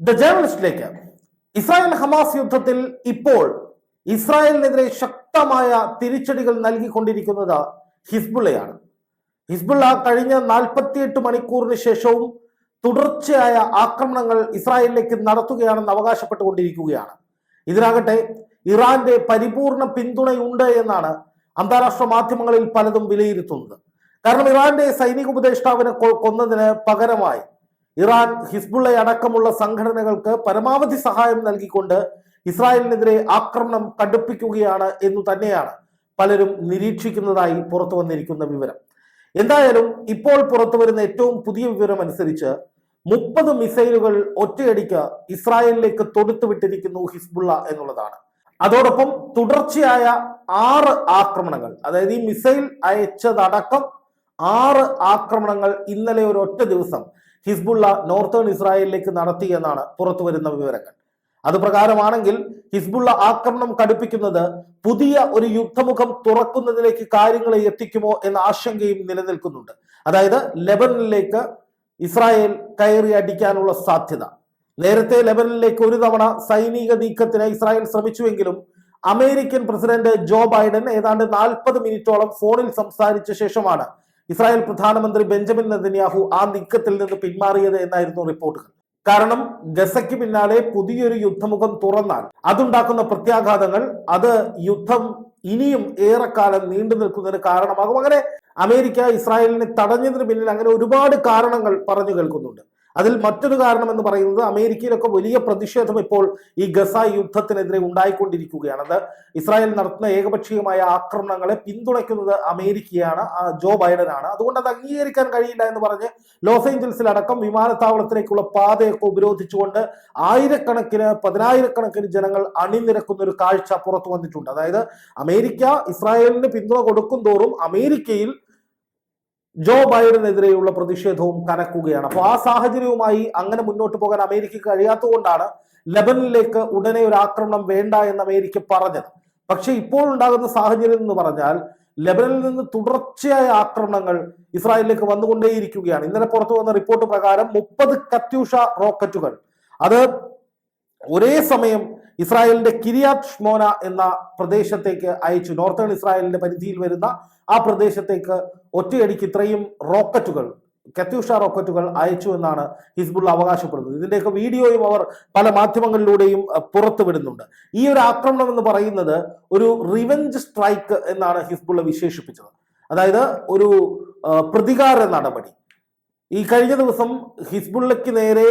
The ജേർണലിസ്റ്റിലേക്ക് Israel Hamas യുദ്ധത്തിൽ ഇപ്പോൾ ഇസ്രായേലിനെതിരെ ശക്തമായ തിരിച്ചടികൾ നൽകിക്കൊണ്ടിരിക്കുന്നത് ഹിസ്ബുള്ളയാണ്. ഹിസ്ബുള്ള കഴിഞ്ഞ നാൽപ്പത്തിയെട്ട് മണിക്കൂറിന് ശേഷവും തുടർച്ചയായ ആക്രമണങ്ങൾ ഇസ്രായേലിലേക്ക് നടത്തുകയാണെന്ന് അവകാശപ്പെട്ടുകൊണ്ടിരിക്കുകയാണ്. ഇതിനാകട്ടെ ഇറാന്റെ പരിപൂർണ പിന്തുണയുണ്ട് എന്നാണ് അന്താരാഷ്ട്ര മാധ്യമങ്ങളിൽ പലതും വിലയിരുത്തുന്നത്. കാരണം ഇറാന്റെ സൈനിക ഉപദേഷ്ടാവിനെ കൊന്നതിന് പകരമായി ഇറാൻ ഹിസ്ബുള്ള അടക്കമുള്ള സംഘടനകൾക്ക് പരമാവധി സഹായം നൽകിക്കൊണ്ട് ഇസ്രായേലിനെതിരെ ആക്രമണം കടുപ്പിക്കുകയാണ് എന്നു തന്നെയാണ് പലരും നിരീക്ഷിക്കുന്നതായി പുറത്തു വന്നിരിക്കുന്ന വിവരം. എന്തായാലും ഇപ്പോൾ പുറത്തു വരുന്ന ഏറ്റവും പുതിയ വിവരം അനുസരിച്ച് മുപ്പത് മിസൈലുകൾ ഒറ്റയടിക്ക് ഇസ്രായേലിലേക്ക് തൊടുത്തുവിട്ടിരിക്കുന്നു ഹിസ്ബുള്ള എന്നുള്ളതാണ്. അതോടൊപ്പം തുടർച്ചയായ ആറ് ആക്രമണങ്ങൾ അതായത് ഈ മിസൈൽ അയച്ചതടക്കം ആറ് ആക്രമണങ്ങൾ ഇന്നലെ ഒരു ഒറ്റ ദിവസം ഹിസ്ബുള്ള നോർത്തേൺ ഇസ്രായേലിലേക്ക് നടത്തി എന്നാണ് പുറത്തു വരുന്ന വിവരങ്ങൾ. അത് പ്രകാരമാണെങ്കിൽ ഹിസ്ബുള്ള ആക്രമണം കടുപ്പിക്കുന്നത് പുതിയ ഒരു യുദ്ധമുഖം തുറക്കുന്നതിലേക്ക് കാര്യങ്ങളെ എത്തിക്കുമോ എന്ന ആശങ്കയും നിലനിൽക്കുന്നുണ്ട്. അതായത് ലെബനിലേക്ക് ഇസ്രായേൽ കയറി അടിക്കാനുള്ള സാധ്യത. നേരത്തെ ലെബനിലേക്ക് ഒരു തവണ സൈനിക നീക്കത്തിന് ഇസ്രായേൽ ശ്രമിച്ചുവെങ്കിലും അമേരിക്കൻ പ്രസിഡന്റ് ജോ ബൈഡൻ ഏതാണ്ട് നാൽപ്പത് മിനിറ്റോളം ഫോണിൽ സംസാരിച്ച ശേഷമാണ് ഇസ്രായേൽ പ്രധാനമന്ത്രി ബെഞ്ചമിൻ നെതന്യാഹു ആ നീക്കത്തിൽ നിന്ന് പിന്മാറിയത് എന്നായിരുന്നു റിപ്പോർട്ടുകൾ. കാരണം ഗസയ്ക്ക് പിന്നാലെ പുതിയൊരു യുദ്ധമുഖം തുറന്നാൽ അതുണ്ടാക്കുന്ന പ്രത്യാഘാതങ്ങൾ അത് യുദ്ധം ഇനിയും ഏറെക്കാലം നീണ്ടു നിൽക്കുന്നതിന് കാരണമാകും. അങ്ങനെ അമേരിക്ക ഇസ്രായേലിനെ തടഞ്ഞതിന് പിന്നിൽ അങ്ങനെ ഒരുപാട് കാരണങ്ങൾ പറഞ്ഞു കേൾക്കുന്നുണ്ട്. അതിൽ മറ്റൊരു കാരണം എന്ന് പറയുന്നത് അമേരിക്കയിലൊക്കെ വലിയ പ്രതിഷേധം ഇപ്പോൾ ഈ ഗസ യുദ്ധത്തിനെതിരെ ഉണ്ടായിക്കൊണ്ടിരിക്കുകയാണ്. അത് ഇസ്രായേൽ നടത്തുന്ന ഏകപക്ഷീയമായ ആക്രമണങ്ങളെ പിന്തുണയ്ക്കുന്നത് അമേരിക്കയാണ് ജോ ബൈഡനാണ്. അതുകൊണ്ട് അത് അംഗീകരിക്കാൻ കഴിയില്ല എന്ന് പറഞ്ഞ് ലോസ് ഏഞ്ചൽസിൽ അടക്കം വിമാനത്താവളത്തിലേക്കുള്ള പാതയൊക്കെ ഉപരോധിച്ചുകൊണ്ട് ആയിരക്കണക്കിന് പതിനായിരക്കണക്കിന് ജനങ്ങൾ അണിനിരക്കുന്ന ഒരു കാഴ്ച പുറത്തു വന്നിട്ടുണ്ട്. അതായത് അമേരിക്ക ഇസ്രായേലിന് പിന്തുണ കൊടുക്കും തോറും അമേരിക്കയിൽ ജോ ബൈഡനെതിരെയുള്ള പ്രതിഷേധവും കനക്കുകയാണ്. അപ്പോൾ ആ സാഹചര്യവുമായി അങ്ങനെ മുന്നോട്ട് പോകാൻ അമേരിക്ക കഴിയാത്തതുകൊണ്ടാണ് ലബനിലേക്ക് ഉടനെ ഒരു ആക്രമണം വേണ്ട എന്ന് അമേരിക്ക പറഞ്ഞത്. പക്ഷെ ഇപ്പോൾ ഉണ്ടാകുന്ന സാഹചര്യം എന്ന് പറഞ്ഞാൽ ലബനിൽ നിന്ന് തുടർച്ചയായ ആക്രമണങ്ങൾ ഇസ്രായേലിലേക്ക് വന്നുകൊണ്ടേയിരിക്കുകയാണ്. ഇന്നലെ പുറത്തു വന്ന റിപ്പോർട്ട് പ്രകാരം മുപ്പത് കത്യൂഷ റോക്കറ്റുകൾ. അത് ഒരേ സമയം ഇസ്രായേലിന്റെ കിരിയാത് ഷ്മോന എന്ന പ്രദേശത്തേക്ക് അയച്ചു. നോർത്തേൺ ഇസ്രായേലിന്റെ പരിധിയിൽ വരുന്ന ആ പ്രദേശത്തേക്ക് ഒറ്റയടിക്ക് ഇത്രയും റോക്കറ്റുകൾ കത്യൂഷ റോക്കറ്റുകൾ അയച്ചു എന്നാണ് ഹിസ്ബുള്ള അവകാശപ്പെടുന്നത്. ഇതിന്റെയൊക്കെ വീഡിയോയും അവർ പല മാധ്യമങ്ങളിലൂടെയും പുറത്തുവിടുന്നുണ്ട്. ഈ ഒരു ആക്രമണം എന്ന് പറയുന്നത് ഒരു റിവെഞ്ച് സ്ട്രൈക്ക് എന്നാണ് ഹിസ്ബുള്ള വിശേഷിപ്പിച്ചത്. അതായത് ഒരു പ്രതികാര നടപടി. ഈ കഴിഞ്ഞ ദിവസം ഹിസ്ബുള്ളയ്ക്ക് നേരെ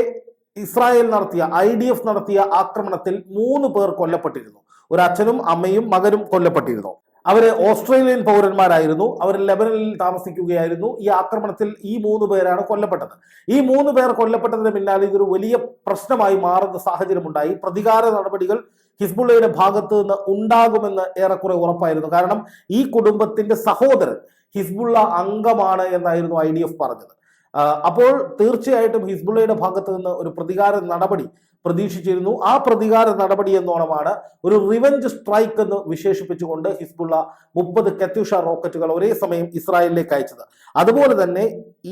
ഇസ്രായേൽ നടത്തിയ ഐ ഡി എഫ് നടത്തിയ ആക്രമണത്തിൽ മൂന്ന് പേർ കൊല്ലപ്പെട്ടിരുന്നു. ഒരു അച്ഛനും അമ്മയും മകനും കൊല്ലപ്പെട്ടിരുന്നു. അവർ ഓസ്ട്രേലിയൻ പൗരന്മാരായിരുന്നു. അവർ ലെബനനിൽ താമസിക്കുകയായിരുന്നു. ഈ ആക്രമണത്തിൽ ഈ മൂന്ന് പേരാണ് കൊല്ലപ്പെട്ടത്. ഈ മൂന്ന് പേർ കൊല്ലപ്പെട്ടതിന് പിന്നാലെ ഇതൊരു വലിയ പ്രശ്നമായി മാറുന്ന സാഹചര്യമുണ്ടായി. പ്രതികാര നടപടികൾ ഹിസ്ബുള്ളയുടെ ഭാഗത്ത് നിന്ന് ഉണ്ടാകുമെന്ന് ഏറെക്കുറെ ഉറപ്പായിരുന്നു. കാരണം ഈ കുടുംബത്തിന്റെ സഹോദരൻ ഹിസ്ബുള്ള അംഗമാണ് എന്നായിരുന്നു ഐ ഡി എഫ് പറഞ്ഞത്. അപ്പോൾ തീർച്ചയായിട്ടും ഹിസ്ബുള്ളയുടെ ഭാഗത്ത് നിന്ന് ഒരു പ്രതികാര നടപടി പ്രതീക്ഷിച്ചിരുന്നു. ആ പ്രതികാര നടപടി എന്നോണമാണ് ഒരു റിവഞ്ച് സ്ട്രൈക്ക് എന്ന് വിശേഷിപ്പിച്ചുകൊണ്ട് ഹിസ്ബുള്ള മുപ്പത് കത്യുഷ റോക്കറ്റുകൾ ഒരേ സമയം ഇസ്രായേലിലേക്ക് അയച്ചത്. അതുപോലെ തന്നെ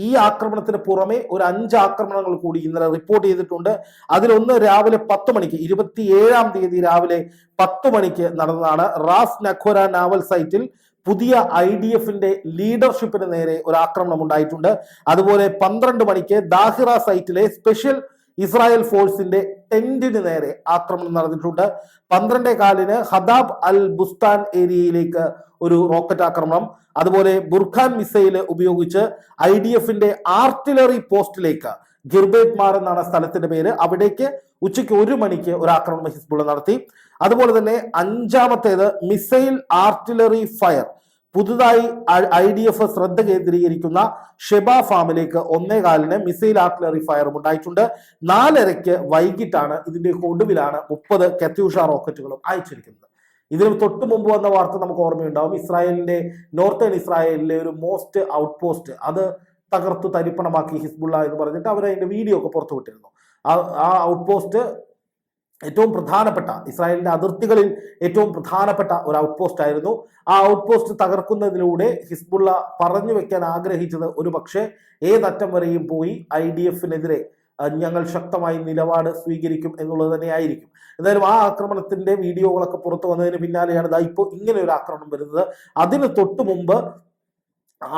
ഈ ആക്രമണത്തിന് പുറമെ ഒരു അഞ്ച് ആക്രമണങ്ങൾ കൂടി ഇന്നലെ റിപ്പോർട്ട് ചെയ്തിട്ടുണ്ട്. അതിലൊന്ന് രാവിലെ പത്ത് മണിക്ക് ഇരുപത്തിയേഴാം തീയതി രാവിലെ പത്ത് മണിക്ക് നടന്നതാണ്. റാസ് നഖോര നാവൽ സൈറ്റിൽ പുതിയ ഐ ഡി എഫിന്റെ ലീഡർഷിപ്പിന് നേരെ ഒരു ആക്രമണം ഉണ്ടായിട്ടുണ്ട്. അതുപോലെ പന്ത്രണ്ട് മണിക്ക് ദാഹിറ സൈറ്റിലെ സ്പെഷ്യൽ ഇസ്രായേൽ ഫോഴ്സിന്റെ ടെന്റിന് നേരെ ആക്രമണം നടന്നിട്ടുണ്ട്. പന്ത്രണ്ടേ കാലിന് ഹദാബ് അൽ ബുസ്താൻ ഏരിയയിലേക്ക് ഒരു റോക്കറ്റ് ആക്രമണം. അതുപോലെ ബുർഖാൻ മിസൈൽ ഉപയോഗിച്ച് ഐ ഡി എഫിന്റെ ആർട്ടിലറി പോസ്റ്റിലേക്ക് ഗിർബേത് മാർ എന്നാണ് സ്ഥലത്തിന്റെ പേര്. അവിടേക്ക് ഉച്ചയ്ക്ക് ഒരു മണിക്ക് ഒരു ആക്രമണം ഹിസ്ബുള്ള നടത്തി. അതുപോലെ തന്നെ അഞ്ചാമത്തേത് മിസൈൽ ആർട്ടിലറി ഫയർ. പുതുതായി ഐ ഡി എഫ് ശ്രദ്ധ കേന്ദ്രീകരിക്കുന്ന ഷെബ ഫാമിലേക്ക് ഒന്നേ കാലിന് മിസൈൽ ആർട്ടിലറി ഫയറും ഉണ്ടായിട്ടുണ്ട്. നാലരയ്ക്ക് വൈകിട്ടാണ് ഇതിന്റെ ഒടുവിലാണ് മുപ്പത് കത്യൂഷ റോക്കറ്റുകളും അയച്ചിരിക്കുന്നത്. ഇതിന് തൊട്ട് മുമ്പ് വന്ന വാർത്ത നമുക്ക് ഓർമ്മയുണ്ടാവും. ഇസ്രായേലിന്റെ നോർത്തേൺ ഇസ്രായേലിലെ ഒരു മോസ്റ്റ് ഔട്ട് പോസ്റ്റ് അത് തകർത്തു തരിപ്പണമാക്കി ഹിസ്ബുള്ള എന്ന് പറഞ്ഞിട്ട് അവർ അതിന്റെ വീഡിയോ ഒക്കെ പുറത്തുവിട്ടിരുന്നു ആ ആ ഔട്ട് പോസ്റ്റ് ഏറ്റവും പ്രധാനപ്പെട്ട ഇസ്രായേലിന്റെ അതിർത്തികളിൽ ഏറ്റവും പ്രധാനപ്പെട്ട ഒരു ഔട്ട് പോസ്റ്റ് ആയിരുന്നു. ആ ഔട്ട് പോസ്റ്റ് തകർക്കുന്നതിലൂടെ ഹിസ്ബുള്ള പറഞ്ഞു വെക്കാൻ ആഗ്രഹിച്ചത് ഒരു പക്ഷേ ഏതറ്റം വരെയും പോയി ഐ ഡി എഫിനെതിരെ ഞങ്ങൾ ശക്തമായി നിലപാട് സ്വീകരിക്കും എന്നുള്ളത് തന്നെയായിരിക്കും. എന്തായാലും ആ ആക്രമണത്തിന്റെ വീഡിയോകളൊക്കെ പുറത്തു വന്നതിന് പിന്നാലെയാണ് ഇപ്പോൾ ഇങ്ങനെ ഒരു ആക്രമണം വരുന്നത്. അതിന് തൊട്ടു മുമ്പ്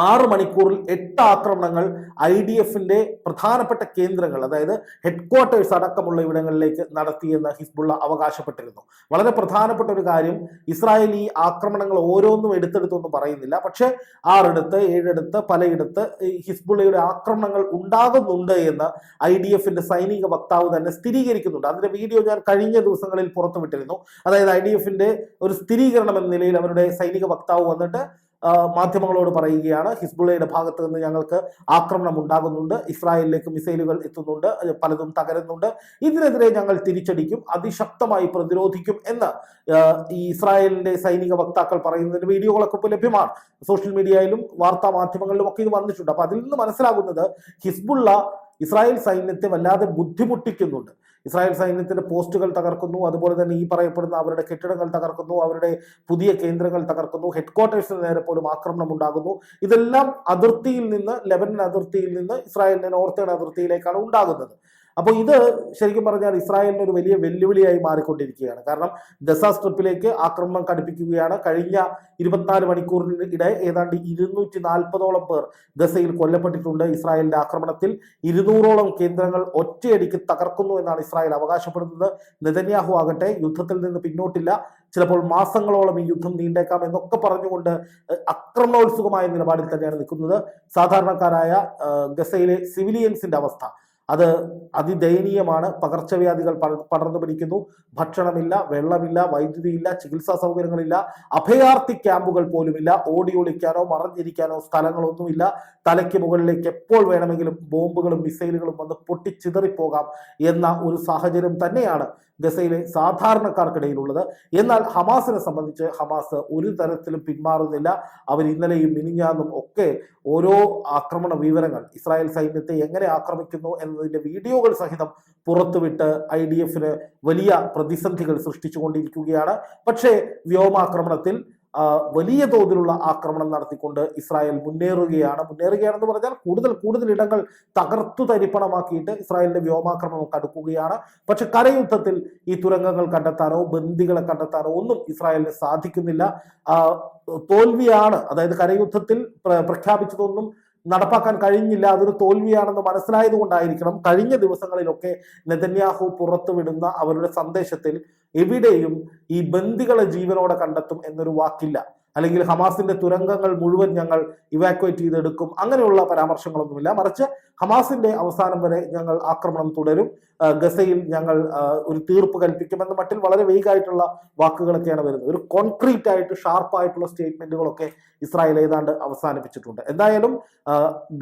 ആറ് മണിക്കൂറിൽ എട്ട് ആക്രമണങ്ങൾ ഐ ഡി എഫിന്റെ പ്രധാനപ്പെട്ട കേന്ദ്രങ്ങൾ അതായത് ഹെഡ്ക്വാർട്ടേഴ്സ് അടക്കമുള്ള ഇവിടങ്ങളിലേക്ക് നടത്തിയെന്ന് ഹിസ്ബുള്ള അവകാശപ്പെട്ടിരുന്നു. വളരെ പ്രധാനപ്പെട്ട ഒരു കാര്യം ഇസ്രായേൽ ഈ ആക്രമണങ്ങൾ ഓരോന്നും എടുത്തെടുത്തൊന്നും പറയുന്നില്ല. പക്ഷേ ആറിടത്ത് ഏഴെടുത്ത് പലയിടത്ത് ഹിസ്ബുള്ളയുടെ ആക്രമണങ്ങൾ ഉണ്ടാകുന്നുണ്ട് എന്ന് ഐ ഡി എഫിന്റെ സൈനിക വക്താവ് തന്നെ സ്ഥിരീകരിക്കുന്നുണ്ട്. അതിന്റെ വീഡിയോ ഞാൻ കഴിഞ്ഞ ദിവസങ്ങളിൽ പുറത്തുവിട്ടിരുന്നു. അതായത് ഐ ഡി എഫിന്റെ ഒരു സ്ഥിരീകരണം എന്ന നിലയിൽ അവരുടെ സൈനിക വക്താവ് വന്നിട്ട് മാധ്യമങ്ങളോട് പറയുകയാണ്. ഹിസ്ബുള്ളയുടെ ഭാഗത്ത് നിന്ന് ഞങ്ങൾക്ക് ആക്രമണം ഉണ്ടാകുന്നുണ്ട്. ഇസ്രായേലിലേക്ക് മിസൈലുകൾ എത്തുന്നുണ്ട്. പലതും തകരുന്നുണ്ട്. ഇതിനെതിരെ ഞങ്ങൾ തിരിച്ചടിക്കും അതിശക്തമായി പ്രതിരോധിക്കും എന്ന് ഈ ഇസ്രായേലിന്റെ സൈനിക വക്താക്കൾ പറയുന്നതിന് വീഡിയോകളൊക്കെ ഇപ്പോൾ ലഭ്യമാണ്. സോഷ്യൽ മീഡിയയിലും വാർത്താ മാധ്യമങ്ങളിലും ഒക്കെ ഇത് വന്നിട്ടുണ്ട്. അപ്പൊ അതിൽ നിന്ന് മനസ്സിലാകുന്നത് ഹിസ്ബുള്ള ഇസ്രായേൽ സൈന്യത്തെ വല്ലാതെ ബുദ്ധിമുട്ടിക്കുന്നുണ്ട്. ഇസ്രായേൽ സൈന്യത്തിന്റെ പോസ്റ്റുകൾ തകർക്കുന്നു. അതുപോലെ തന്നെ ഈ പറയപ്പെടുന്ന അവരുടെ കെട്ടിടങ്ങൾ തകർക്കുന്നു. അവരുടെ പുതിയ കേന്ദ്രങ്ങൾ തകർക്കുന്നു. ഹെഡ്ക്വാർട്ടേഴ്സിന് നേരെ പോലും ആക്രമണം ഉണ്ടാകുന്നു. ഇതെല്ലാം അതിർത്തിയിൽ നിന്ന് ലെബനൻ അതിർത്തിയിൽ നിന്ന് ഇസ്രായേലിന്റെ നോർത്തേൺ അതിർത്തിയിലേക്കാണ് ഉണ്ടാകുന്നത്. അപ്പോൾ ഇത് ശരിക്കും പറഞ്ഞാൽ ഇസ്രായേലിന് ഒരു വലിയ വെല്ലുവിളിയായി മാറിക്കൊണ്ടിരിക്കുകയാണ്. കാരണം ഗസ സ്ട്രിപ്പിലേക്ക് ആക്രമണം കടുപ്പിക്കുകയാണ്. കഴിഞ്ഞ ഇരുപത്തിനാല് മണിക്കൂറിനിടെ ഏതാണ്ട് ഇരുന്നൂറ്റി നാൽപ്പതോളം പേർ ഗസയിൽ കൊല്ലപ്പെട്ടിട്ടുണ്ട് ഇസ്രായേലിന്റെ ആക്രമണത്തിൽ. ഇരുന്നൂറോളം കേന്ദ്രങ്ങൾ ഒറ്റയടിക്ക് തകർക്കുന്നു എന്നാണ് ഇസ്രായേൽ അവകാശപ്പെടുന്നത്. നെതന്യാഹു ആകട്ടെ യുദ്ധത്തിൽ നിന്ന് പിന്നോട്ടില്ല. ചിലപ്പോൾ മാസങ്ങളോളം ഈ യുദ്ധം നീണ്ടേക്കാം എന്നൊക്കെ പറഞ്ഞുകൊണ്ട് അക്രമോത്സുകമായ നിലപാടിൽ തന്നെയാണ് നിൽക്കുന്നത്. സാധാരണക്കാരായ ഗസയിലെ സിവിലിയൻസിന്റെ അവസ്ഥ. അത് അതിദയനീയമാണ്. പകർച്ചവ്യാധികൾ പട- പടർന്നു പിടിക്കുന്നു. ഭക്ഷണമില്ല വെള്ളമില്ല വൈദ്യുതിയില്ല ചികിത്സാ സൗകര്യങ്ങളില്ല അഭയാർത്ഥി ക്യാമ്പുകൾ പോലുമില്ല ഓടി ഒളിക്കാനോ മറഞ്ഞിരിക്കാനോ സ്ഥലങ്ങളൊന്നുമില്ല. തലയ്ക്ക് മുകളിലേക്ക് എപ്പോൾ വേണമെങ്കിലും ബോംബുകളും മിസൈലുകളും വന്ന് പൊട്ടിച്ചിതറിപ്പോകാം എന്ന ഒരു സാഹചര്യം തന്നെയാണ് ഗസയിലെ സാധാരണക്കാർക്കിടയിലുള്ളത്. എന്നാൽ ഹമാസിനെ സംബന്ധിച്ച് ഹമാസ് ഒരു തരത്തിലും പിന്മാറുന്നില്ല. അവർ ഇന്നലെയും മിനിഞ്ഞാന്നും ഒക്കെ ഓരോ ആക്രമണ വിവരങ്ങൾ ഇസ്രായേൽ സൈന്യത്തെ എങ്ങനെ ആക്രമിക്കുന്നു എന്നതിന്റെ വീഡിയോകൾ സഹിതം പുറത്തുവിട്ട് ഐ ഡി എഫിന് വലിയ പ്രതിസന്ധികൾ സൃഷ്ടിച്ചുകൊണ്ടിരിക്കുകയാണ്. പക്ഷേ വ്യോമാക്രമണത്തിൽ വലിയ തോതിലുള്ള ആക്രമണം നടത്തിക്കൊണ്ട് ഇസ്രായേൽ മുന്നേറുകയാണ്. മുന്നേറുകയാണെന്ന് പറഞ്ഞാൽ കൂടുതൽ കൂടുതൽ ഇടങ്ങൾ തകർത്തു തരിപ്പണമാക്കിയിട്ട് ഇസ്രായേലിന്റെ വ്യോമാക്രമണം കടുക്കുകയാണ് പക്ഷെ കരയുദ്ധത്തിൽ ഈ തുരങ്കങ്ങൾ കണ്ടെത്താനോ ബന്ദികളെ കണ്ടെത്താനോ ഒന്നും ഇസ്രായേലിന് സാധിക്കുന്നില്ല. തോൽവിയാണ് അതായത് കരയുദ്ധത്തിൽ പ്രഖ്യാപിച്ചതൊന്നും നടപ്പാക്കാൻ കഴിഞ്ഞില്ല. അതൊരു തോൽവിയാണെന്ന് മനസ്സിലായത് കൊണ്ടായിരിക്കണം കഴിഞ്ഞ ദിവസങ്ങളിലൊക്കെ നെതന്യാഹു പുറത്തുവിടുന്ന അവരുടെ സന്ദേശത്തിൽ എവിടെയും ഈ ബന്ദികളെ ജീവനോടെ കണ്ടെത്തും എന്നൊരു വാക്കില്ല. അല്ലെങ്കിൽ ഹമാസിന്റെ തുരങ്കങ്ങൾ മുഴുവൻ ഞങ്ങൾ ഇവാക്വേറ്റ് ചെയ്തെടുക്കും. അങ്ങനെയുള്ള പരാമർശങ്ങളൊന്നുമില്ല. മറിച്ച് ഹമാസിന്റെ അവസാനം വരെ ഞങ്ങൾ ആക്രമണം തുടരും. ഗസയിൽ ഞങ്ങൾ ഒരു തീർപ്പ് കൽപ്പിക്കുമെന്ന മട്ടിൽ വളരെ വെയ്ഗായിട്ടുള്ള വാക്കുകളൊക്കെയാണ് വരുന്നത്. ഒരു കോൺക്രീറ്റ് ആയിട്ട് ഷാർപ്പായിട്ടുള്ള സ്റ്റേറ്റ്മെന്റുകളൊക്കെ ഇസ്രായേൽ ഏതാണ്ട് അവസാനിപ്പിച്ചിട്ടുണ്ട്. എന്തായാലും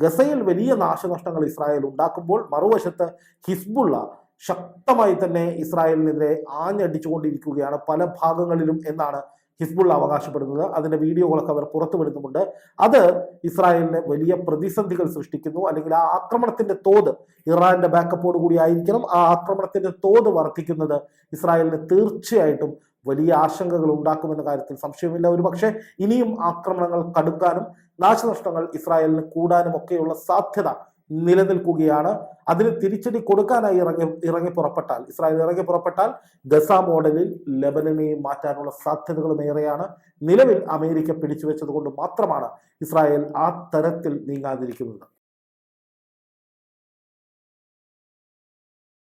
ഗസയിൽ വലിയ നാശനഷ്ടങ്ങൾ ഇസ്രായേൽ ഉണ്ടാക്കുമ്പോൾ മറുവശത്ത് ഹിസ്ബുള്ള ശക്തമായി തന്നെ ഇസ്രായേലിനെതിരെ ആഞ്ഞടിച്ചുകൊണ്ടിരിക്കുകയാണ് പല ഭാഗങ്ങളിലും എന്നാണ് ഹിസ്ബുള്ള അവകാശപ്പെടുന്നത്. അതിന്റെ വീഡിയോകളൊക്കെ അവർ പുറത്തുവിടുന്നുമുണ്ട് അത് ഇസ്രായേലിന് വലിയ പ്രതിസന്ധികൾ സൃഷ്ടിക്കുന്നു. അല്ലെങ്കിൽ ആ ആക്രമണത്തിന്റെ തോത് ഇറാന്റെ ബാക്കപ്പോട് കൂടി ആയിരിക്കണം. ആ ആക്രമണത്തിന്റെ തോത് വർദ്ധിക്കുന്നത് ഇസ്രായേലിന് തീർച്ചയായിട്ടും വലിയ ആശങ്കകൾ ഉണ്ടാക്കുമെന്ന കാര്യത്തിൽ സംശയമില്ല ഒരുപക്ഷെ ഇനിയും ആക്രമണങ്ങൾ കടുക്കാനും നാശനഷ്ടങ്ങൾ ഇസ്രായേലിന് കൂടാനും ഒക്കെയുള്ള സാധ്യത നിലനിൽക്കുകയാണ്. അതിന് തിരിച്ചടി കൊടുക്കാനായി ഇറങ്ങി ഇറങ്ങി പുറപ്പെട്ടാൽ ഇസ്രായേൽ ഇറങ്ങി പുറപ്പെട്ടാൽ ഗസ മോഡലിൽ ലെബനനെയും മാറ്റാനുള്ള സാധ്യതകളും ഏറെയാണ്. നിലവിൽ അമേരിക്ക പിടിച്ചു വെച്ചത് മാത്രമാണ് ഇസ്രായേൽ ആ തരത്തിൽ നീങ്ങാതിരിക്കുന്നത്.